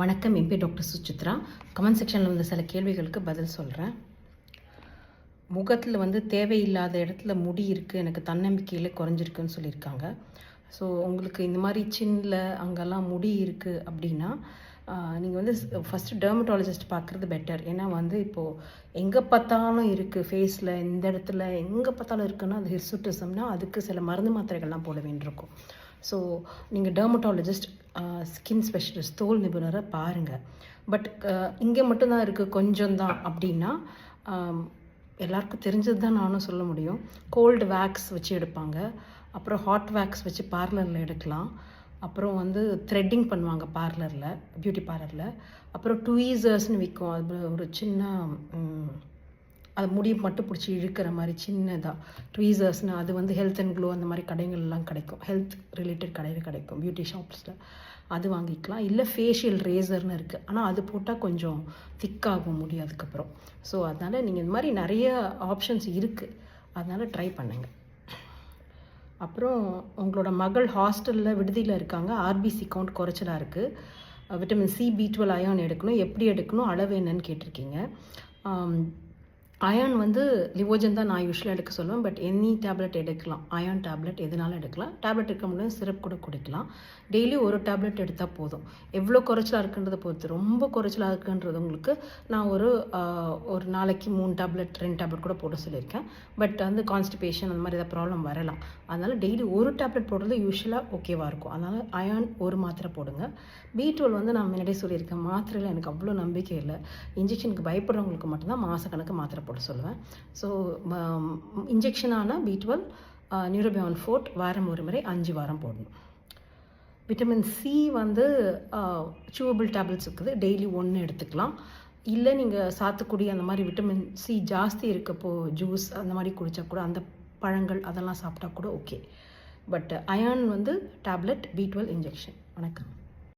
வணக்கம் MP doctor Suchitra comment செக்ஷனில் வந்து சில கேள்விகளுக்கு பதில் சொல்கிறேன் முகத்தில் வந்து தேவையில்லாத இடத்துல முடி இருக்குது எனக்கு தன்னம்பிக்கையில் குறைஞ்சிருக்குன்னு சொல்லியிருக்காங்க. ஸோ உங்களுக்கு இந்த மாதிரி சின்னில் அங்கெல்லாம் முடி இருக்குது அப்படின்னா நீங்கள் வந்து ஃபஸ்ட்டு டெர்மட்டாலஜிஸ்ட் பார்க்குறது பெட்டர் ஏன்னா வந்து இப்போது எங்கே பார்த்தாலும் இருக்குது ஃபேஸில் இந்த இடத்துல எங்கே பார்த்தாலும் இருக்குன்னா அது ஹிர்சுட்டிசம்னா அதுக்கு சில மருந்து மாத்திரைகள்லாம் போட வேண்டியிருக்கும். ஸோ நீங்கள் டெர்மட்டாலஜிஸ்ட் ஸ்கின் ஸ்பெஷலிஸ்ட் தோல் நிபுணரை பாருங்கள் பட் இங்கே மட்டும்தான் இருக்குது கொஞ்சம் தான் அப்படின்னா எல்லாருக்கும் தெரிஞ்சது தான் நானும் சொல்ல முடியும். கோல்டு வேக்ஸ் வச்சு எடுப்பாங்க. அப்புறம் ஹாட் வேக்ஸ் வச்சு பார்லரில் எடுக்கலாம். அப்புறம் வந்து த்ரெட்டிங் பண்ணுவாங்க பார்லரில் பியூட்டி பார்லரில் அப்புறம் ட்வீசர்ஸ்னு விற்கும் அது ஒரு சின்ன அது முடி மட்டும் பிடிச்சி இழுக்கிற மாதிரி சின்னதாக ட்வீசர்ஸ்னு அது வந்து ஹெல்த் அண்ட் க்ளோ அந்த மாதிரி கடைகள்லாம் கிடைக்கும். ஹெல்த் ரிலேட்டட் கடையில் கிடைக்கும். பியூட்டி ஷாப்ஸில் அது வாங்கிக்கலாம். இல்லை ஃபேஷியல் ரேசர்னு இருக்குது ஆனால் அது போட்டால் கொஞ்சம் திக்காகும் முடியும் அதுக்கப்புறம். ஸோ அதனால் நீங்கள் இந்த மாதிரி நிறைய ஆப்ஷன்ஸ் இருக்குது அதனால் ட்ரை பண்ணுங்கள் அப்புறம் உங்களோட மகள் ஹாஸ்டலில் விடுதியில் இருக்காங்க. ஆர்பிசி கவுண்ட் குறைச்சலாக இருக்குது vitamin C B twelve iron எடுக்கணும். எப்படி எடுக்கணும்? அளவு என்னன்னு கேட்டிருக்கீங்க. அயான் வந்து லிவோஜன் தான் நான் யூஸ்வலாக எடுக்க சொல்லுவேன் பட் எனி டேப்லெட் எடுக்கலாம். அயான் டேப்லெட் எதுனாலும் எடுக்கலாம். டேப்லெட் எடுக்க முடியும் சிரப் கூட குடிக்கலாம். டெய்லி ஒரு டேப்லெட் எடுத்தால் போதும். எவ்வளோ குறைச்சலாக இருக்குன்றதை பொறுத்து. ரொம்ப குறைச்சலாக இருக்குன்றது உங்களுக்கு நான் ஒரு ஒரு நாளைக்கு மூணு டேப்லெட் ரெண்டு டேப்லெட் கூட போட சொல்லியிருக்கேன். பட் வந்து கான்ஸ்டிபேஷன் அந்த மாதிரி ஏதாவது ப்ராப்ளம் வரலாம். அதனால் டெய்லி ஒரு டேப்லெட் போடுறது யூஸ்வலாக ஓகேவாக இருக்கும். அதனால் அயான் ஒரு மாத்திரை போடுங்க. பி டுவெல் வந்து நான் முன்னாடியே சொல்லியிருக்கேன். மாத்திரையில் எனக்கு அவ்வளோ நம்பிக்கை இல்லை. இன்ஜெக்ஷனுக்கு பயப்படுறவங்களுக்கு மட்டும்தான் மாதக்கணக்கு மாத்திரை போட சொல்லுவேன். ஸோ இன்ஜெக்ஷனான பி டுவெல் நியூரோபியான் ஃபோர்ட் வாரம் ஒரு முறை அஞ்சு வாரம் போடணும். விட்டமின் சி வந்து சூவபிள் டேப்லெட்ஸ் இருக்குது. டெய்லி ஒன்று எடுத்துக்கலாம். இல்லை நீங்கள் சாத்துக்குடி அந்த மாதிரி விட்டமின் சி ஜாஸ்தி இருக்கப்போ ஜூஸ் அந்த மாதிரி குடித்தா கூட அந்த பழங்கள் அதெல்லாம் சாப்பிட்டா கூட ஓகே பட் அயான் வந்து டேப்லெட் பி டுவெல் இன்ஜெக்ஷன் வணக்கம்.